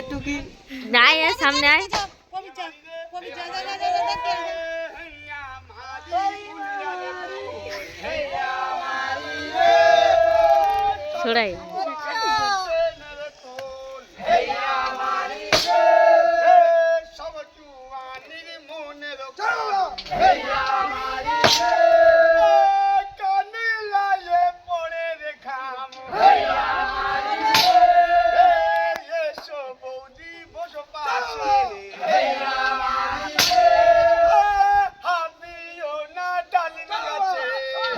একটু কি নাই এর সামনে আয় ছড়াই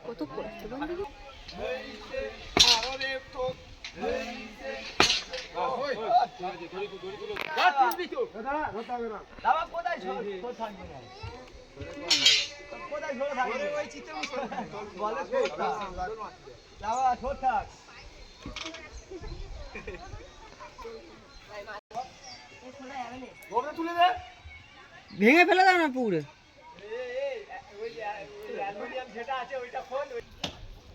কত কষ্ট বন্ধু আরে তো তুলে দে। ভেঙে ফেলে দাও না পুকুরে।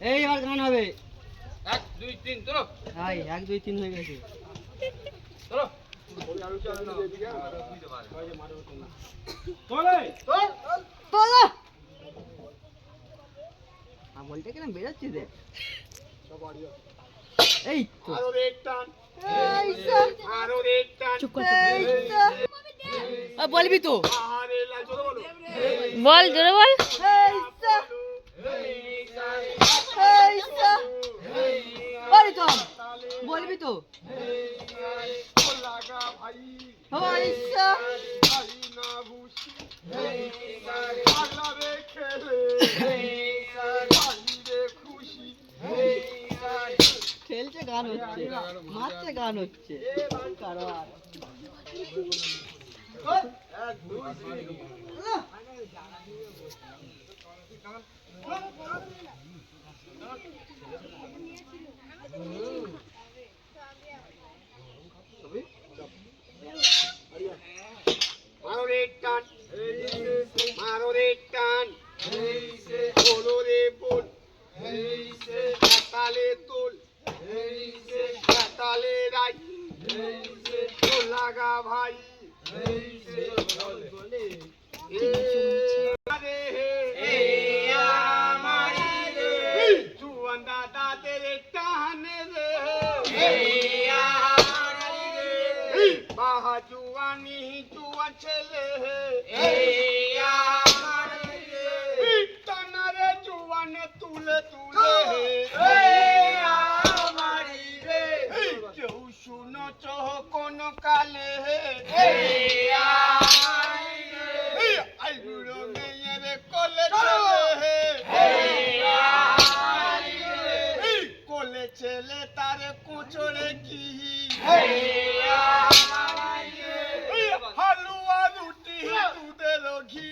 এই এবার গান হবে। এক দুই তিন চলো হাই এক দুই তিন হয়ে গেছে। চলো আর বলতে কেন বেরোচ্ছি রে এই তো। আরও রেট টান। আরও রেট টান। চুপ কর আ, বলবি তো। বলো জোরে বল। বলবি তো। খেলছে গান হচ্ছে মারছে গান হচ্ছে। কারও আর মারো রে টান মারো রে টান বলো রে বল তালে তোল তালে রাই তোল লাগা ভাই এ আরে হে আমারি রে জুয়ান জুয়া ছেলে টানারে জুয়ানে তুলে তুলে কেউ শুনো চহ কোন কালে আইবুড়ো ছেলে তার কুচড়ে কি? হালুয়া রুটি দুধের ঘি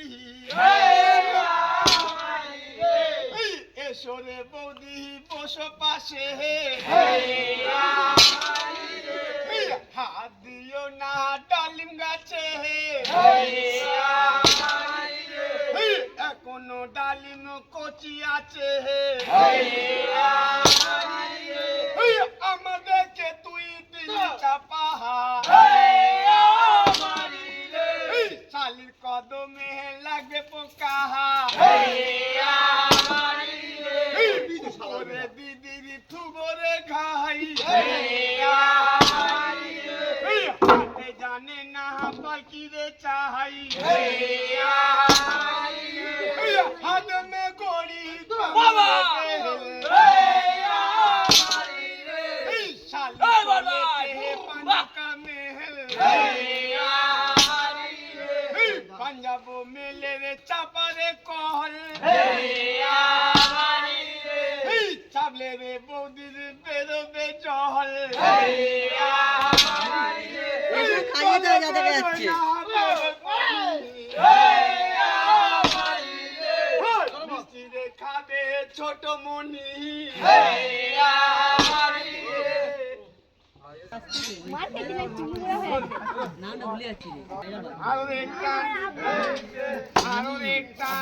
এসো রে বৌদি বসো পাশে। হাত দিও না ডালিম গাছে। এখনও ডালিম কচি আছে। আমাদেরকে তুই দিলি চাপা শালির কদমে লাগবে পোকা ওরে দিদির থুবরে ঘাই। জানে না বাকি রে চাই। হাত মে গড়ি বাবা! ছোট মনি আরও রে তো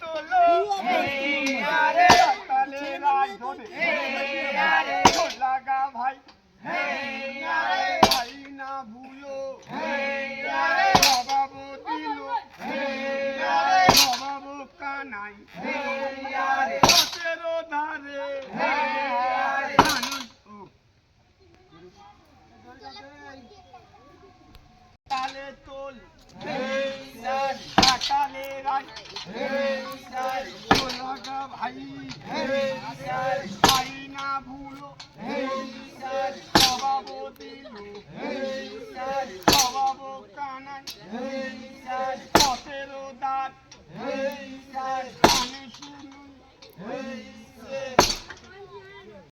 তোলো আরে সকালে রাত ধরে আরে লাগা ভাই আরে ভাই না ভুলো আরে বাবা দিলো আরে বাবা কানাই আরে পথেরও ধারে আনন্দ ও। তালে তোল সকালে রাত লাগা ভাই ভাই না ভুলো বাবা দিলো বাবা কানাই